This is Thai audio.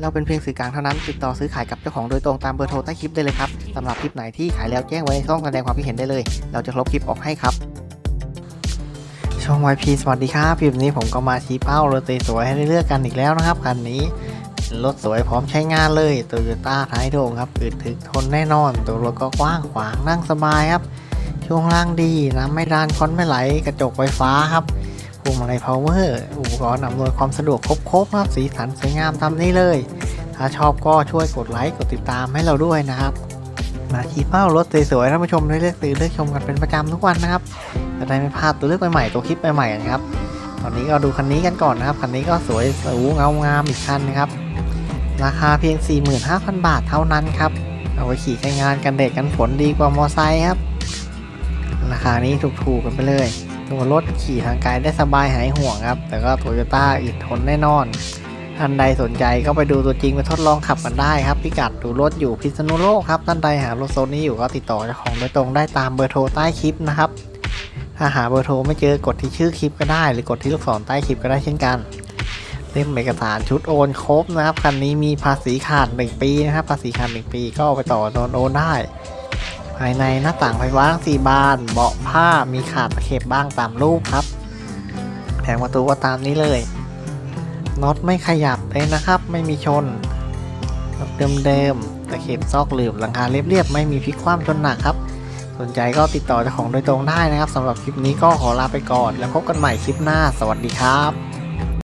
เราเป็นเพียงสื่อกลางเท่านั้น ติดต่อซื้อขายกับเจ้าของโดยตรงตามเบอร์โทรใต้คลิปได้เลยครับสำหรับคลิปไหนที่ขายแล้วแจ้งไว้ในช่องแสดงความคิดเห็นได้เลย เราจะลบคลิปออกให้ครับ ช่อง YP สวัสดีครับคลิปนี้ผมก็มาชี้เป้ารถสวยๆให้ได้เลือกกันอีกแล้วนะครับคันนี้รถสวยพร้อมใช้งานเลยโตโยต้าท้ายโด่งครับอึดถึกทนแน่นอน ตัวรถก็กว้างขวางนั่งสบายครับ ช่วงล่างดีน้ำไม่ดานคอนไม่ไหล กระจกไฟฟ้าครับ พวงมาลัยพาวเวอร์อุปกรณ์อำนวยความสะดวกครบๆครับสีสันสวยงามตามนี้เลย ถ้าชอบก็ช่วยกดไลค์กดติดตามให้เราด้วยนะครับมาชี้เป้ารถสวยๆท่านผู้ชมได้เลือกซื้อเลือกชมกันเป็นประจำทุกวันนะครับจะได้ไม่พลาดตัวเลือกใหม่ๆตัวคลิปใหม่ๆนะครับตอนนี้ก็ดูคันนี้กันก่อนนะครับคันนี้ก็สวยสวยเงางามอีกคันนะครับราคาเพียง 45,000 บาทเท่านั้นครับเอาไปขี่ใช้งานกันเด็กกันฝนดีกว่ามอไซค์ครับราคานี้ถูกๆกันไปเลย ตัวรถขี่ทางไกลได้สบายหายห่วงครับ แต่ก็โตโยต้าอึดทนแน่นอนท่านใดสนใจก็ไปดูตัวจริงไปทดลองขับกันได้ครับ พิกัดดูรถอยู่พิษณุโลกครับ ท่านใดหารถโซนนี้อยู่ก็ติดต่อเจ้าของโดยตรงได้ตามเบอร์โทรใต้คลิปนะครับ ถ้าหาเบอร์โทรไม่เจอกดที่ชื่อคลิปก็ได้ หรือกดที่ลูกศรใต้คลิปก็ได้เช่นกันเล่มเอกสารชุดโอนครบนะครับคันนี้มีภาษีขาด 1 ปีนะครับภาษีขาด 1 ปีก็เอาไปต่อโอนโอนได้ ภายในหน้าต่างไฟฟ้าทั้งสี่บาน เบาะผ้ามีขาดตะเข็บบ้างตามรูปครับ แผงประตูก็ตามนี้เลยน็อตไม่ขยับเลยนะครับ ไม่มีชนเดิมๆตะเข็บซอกหลืบหลังคาเรียบๆไม่มีพลิกคว่ำชนหนักครับ สนใจก็ติดต่อเจ้าของโดยตรงได้นะครับสำหรับคลิปนี้ก็ขอลาไปก่อน แล้วพบกันใหม่คลิปหน้า สวัสดีครับ